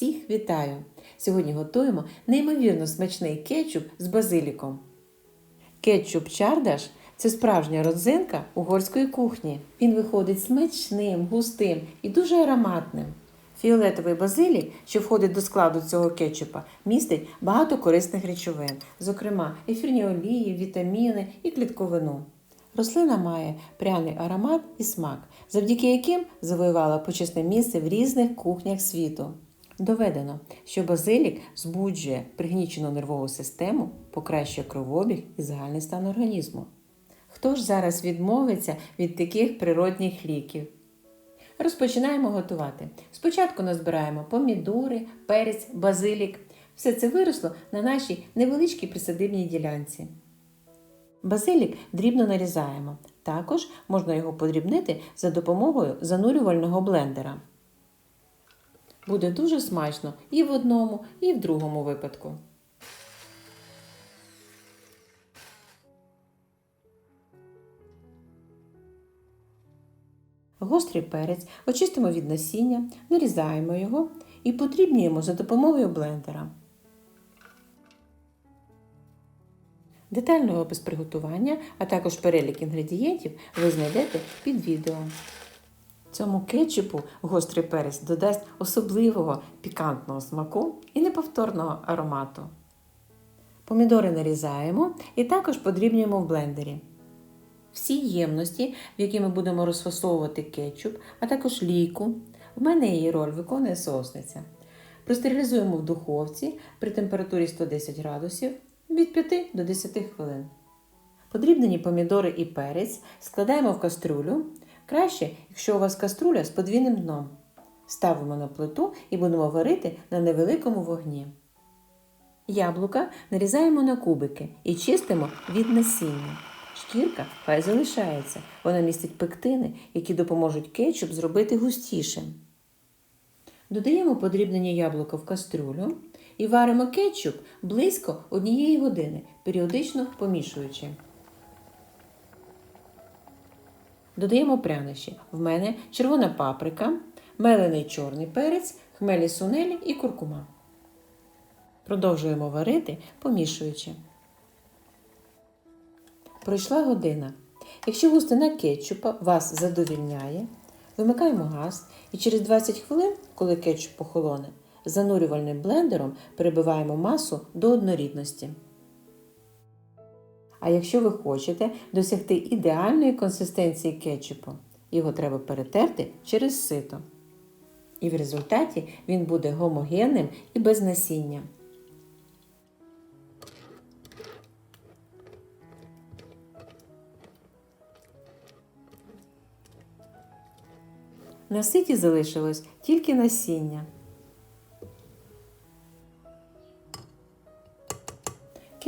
Всіх вітаю! Сьогодні готуємо неймовірно смачний кетчуп з базиліком. Кетчуп чардаш це справжня родзинка угорської кухні. Він виходить смачним, густим і дуже ароматним. Фіолетовий базилік, що входить до складу цього кетчупа, містить багато корисних речовин, зокрема ефірні олії, вітаміни і клітковину. Рослина має пряний аромат і смак, завдяки яким завоювала почесне місце в різних кухнях світу. Доведено, що базилік збуджує пригнічену нервову систему, покращує кровообіг і загальний стан організму. Хто ж зараз відмовиться від таких природних ліків? Розпочинаємо готувати. Спочатку назбираємо помідори, перець, базилік. Все це виросло на нашій невеличкій присадибній ділянці. Базилік дрібно нарізаємо. Також можна його подрібнити за допомогою занурювального блендера. Буде дуже смачно і в одному, і в другому випадку. Гострий перець очистимо від насіння, нарізаємо його і подрібнюємо за допомогою блендера. Детальний опис приготування, а також перелік інгредієнтів ви знайдете під відео. Цьому кетчупу гострий перець додасть особливого пікантного смаку і неповторного аромату. Помідори нарізаємо і також подрібнюємо в блендері. Всі ємності, в які ми будемо розфасовувати кетчуп, а також лійку, в мене її роль виконує сосниця. Простерилізуємо в духовці при температурі 110 градусів від 5 до 10 хвилин. Подрібнені помідори і перець складаємо в каструлю. Краще, якщо у вас каструля з подвійним дном. Ставимо на плиту і будемо варити на невеликому вогні. Яблука нарізаємо на кубики і чистимо від насіння. Шкірка хай залишається. Вона містить пектини, які допоможуть кетчуп зробити густішим. Додаємо подрібнені яблука в каструлю і варимо кетчуп близько однієї години, періодично помішуючи. Додаємо прянощі. В мене червона паприка, мелений чорний перець, хмелі сунелі і куркума. Продовжуємо варити, помішуючи. Пройшла година. Якщо густина кетчупа вас задовільняє, вимикаємо газ і через 20 хвилин, коли кетчуп похолоне, занурювальним блендером перебиваємо масу до однорідності. А якщо ви хочете досягти ідеальної консистенції кетчупу, його треба перетерти через сито. І в результаті він буде гомогенним і без насіння. На ситі залишилось тільки насіння.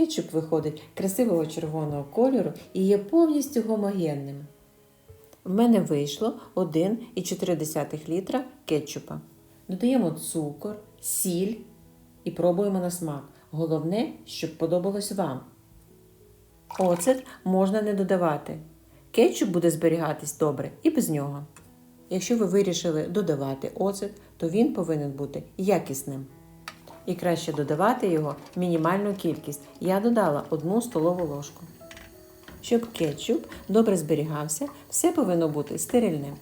Кетчуп виходить красивого червоного кольору і є повністю гомогенним. В мене вийшло 1,4 літра кетчупа. Додаємо цукор, сіль і пробуємо на смак. Головне, щоб подобалось вам. Оцет можна не додавати. Кетчуп буде зберігатись добре і без нього. Якщо ви вирішили додавати оцет, то він повинен бути якісним. І краще додавати його мінімальну кількість. Я додала 1 столову ложку. Щоб кетчуп добре зберігався, все повинно бути стерильним.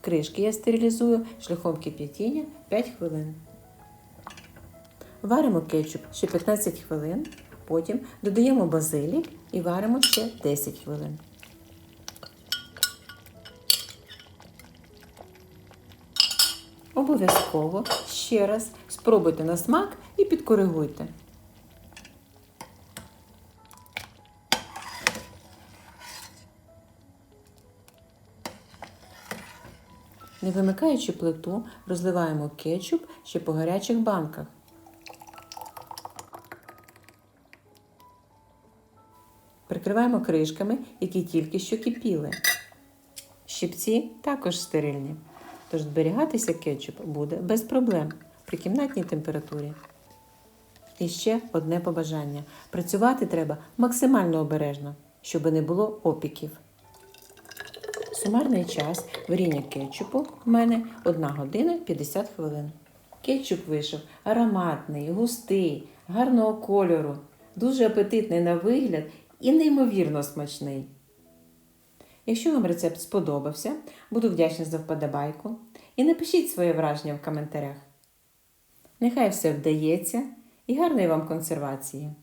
Кришки я стерилізую шляхом кип'ятіння 5 хвилин. Варимо кетчуп ще 15 хвилин, потім додаємо базилік і варимо ще 10 хвилин. Обов'язково ще раз спробуйте на смак і підкоригуйте. Не вимикаючи плиту, розливаємо кетчуп ще по гарячих банках. Прикриваємо кришками, які тільки що кипіли. Щипці також стерильні. Тож зберігатися кетчуп буде без проблем при кімнатній температурі. І ще одне побажання: працювати треба максимально обережно, щоб не було опіків. Сумарний час варіння кетчупу в мене 1 година 50 хвилин. Кетчуп вийшов ароматний, густий, гарного кольору, дуже апетитний на вигляд і неймовірно смачний. Якщо вам рецепт сподобався, буду вдячна за вподобайку і напишіть своє враження в коментарях. Нехай все вдається і гарної вам консервації!